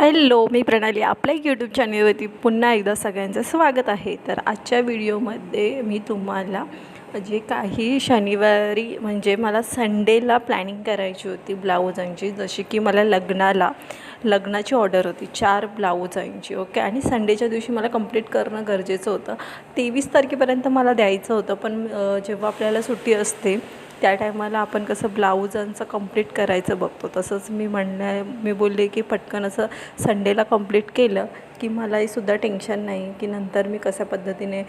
Hello मी प्रणाली. आपल्या YouTube चॅनलवरती पुन्हा एकदा सगळ्यांचं स्वागत आहे. तर आजच्या व्हिडिओमध्ये मी तुम्हाला जे काही शनिवारी म्हणजे मला संडेला प्लॅनिंग करायची होती ब्लाऊजांची जशी की मला लग्नाला लग्नाची ऑर्डर होती चार ब्लाऊजांची ओके आणि संडेच्या दिवशी मला कंप्लीट करणं गरजेचं होतं. तेवीस तारखेपर्यंत मला द्यायचं होतं पण जेव्हा आपल्याला सुट्टी असते त्या टायमाला आपण कसं ब्लाऊजांचं कंप्लीट करायचं बघतो. तसंच मी म्हणण्या मी बोलले की पटकन असं संडेला कंप्लीट केलं की मलाही सुद्धा टेन्शन नाही की नंतर मी कशा पद्धतीने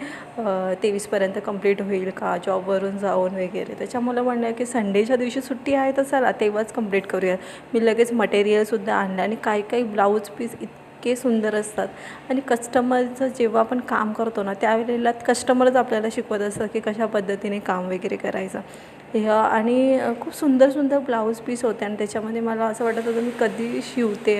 तेवीसपर्यंत कंप्लीट होईल का जॉबवरून जाऊन वगैरे. त्याच्यामुळं म्हणलं की संडेच्या दिवशी सुट्टी आहे तर चला तेव्हाच कंप्लीट करूया. मी लगेच मटेरियलसुद्धा आणलं आणि काही काही ब्लाऊज पीस इतके सुंदर असतात. आणि कस्टमरचं जेव्हा आपण काम करतो ना त्यावेळेला कस्टमरच आपल्याला शिकवत असतात की कशा पद्धतीने काम वगैरे करायचं. हे आणि खूप सुंदर सुंदर ब्लाऊज पीस होते आणि त्याच्यामध्ये मला असं वाटत होतं मी कधी शिवते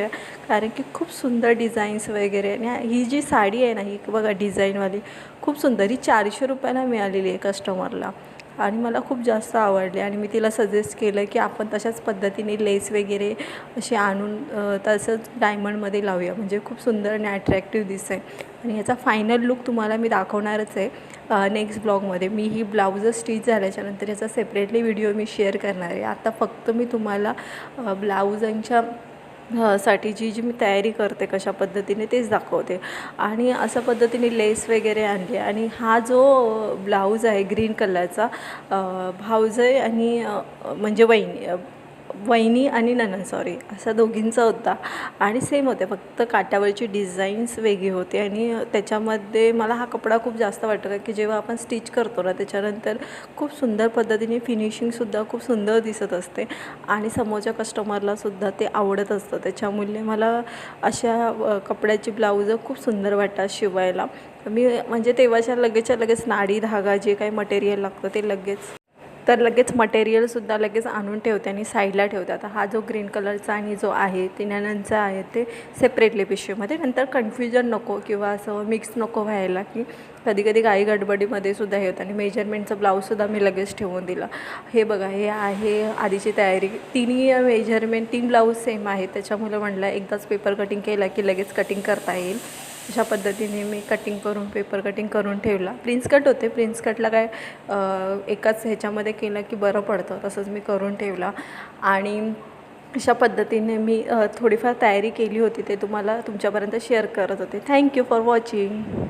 कारण की खूप सुंदर डिझाईन्स वगैरे. आणि ही जी साडी आहे ना ही बघा डिझाईनवाली खूप सुंदर. ही चारशे रुपयाला मिळालेली आहे कस्टमरला आणि मला खूप जास्त आवडले आणि मी तिला सजेस्ट केलं की आपण तशाच पद्धतीने लेस वगैरे असे आणून तसंच डायमंडमध्ये लावूया. म्हणजे खूप सुंदर आणि अट्रॅक्टिव्ह दिसेल आणि ह्याचा फायनल लुक तुम्हाला मी दाखवणारच आहे नेक्स्ट ब्लॉगमध्ये मी ही ब्लाऊज स्टिच झाल्याच्यानंतर ह्याचा सेपरेटली व्हिडिओ मी शेअर करणार आहे. आता फक्त मी तुम्हाला ब्लाऊजांच्या साठी जी जी मी तयारी करते कशा पद्धतीने तेच दाखवते. आणि अशा पद्धतीने लेस वगैरे आणली. आणि हा जो ब्लाऊज आहे ग्रीन कलरचा भाऊजय आणि म्हणजे वहिनी वहिनी आणि ननन सॉरी असा दोघींचा होता. आणि सेम होते फक्त काटावरची डिझाईन्स वेगळी होती. आणि त्याच्यामध्ये मला हा कपडा खूप जास्त वाटतो का की जेव्हा आपण स्टिच करतो ना त्याच्यानंतर खूप सुंदर पद्धतीने फिनिशिंगसुद्धा खूप सुंदर दिसत असते. आणि समोरच्या कस्टमरलासुद्धा ते आवडत असतं. त्याच्यामुळे मला अशा कपड्याची ब्लाऊजं खूप सुंदर वाटतात शिवायला. मी म्हणजे तेव्हाच्या लगेचच्या लगेच नाडी धागा जे काही मटेरियल लागतं ते लगेच तर लगेच मटेरियलसुद्धा लगेच आणून ठेवते आणि साईडला ठेवते. आता हा जो ग्रीन कलरचा आणि जो आहे तिन्यानंचा आहे ते सेपरेटली पिशवीमध्ये नंतर कन्फ्युजन नको किंवा असं मिक्स नको व्हायला की कधी कधी गाई गडबडीमध्ये सुद्धा हे होतं. आणि मेजरमेंटचं ब्लाऊजसुद्धा मी लगेच ठेवून दिला. हे बघा हे आहे आधीची तयारी. तिन्ही मेजरमेंट तीन ब्लाऊज सेम आहे त्याच्यामुळे म्हणलं एकदाच पेपर कटिंग केला की लगेच कटिंग करता येईल. अशा पद्धतीने मी कटिंग करून पेपर कटिंग करून ठेवला. प्रिन्स कट होते. प्रिन्स कटला काय एकाच ह्याच्यामध्ये केलं की बरं पडतं. तसंच मी करून ठेवला. आणि अशा पद्धतीने मी थोडीफार तयारी केली होती. ते तुम्हाला तुमच्यापर्यंत शेअर करत होते. Thank you for watching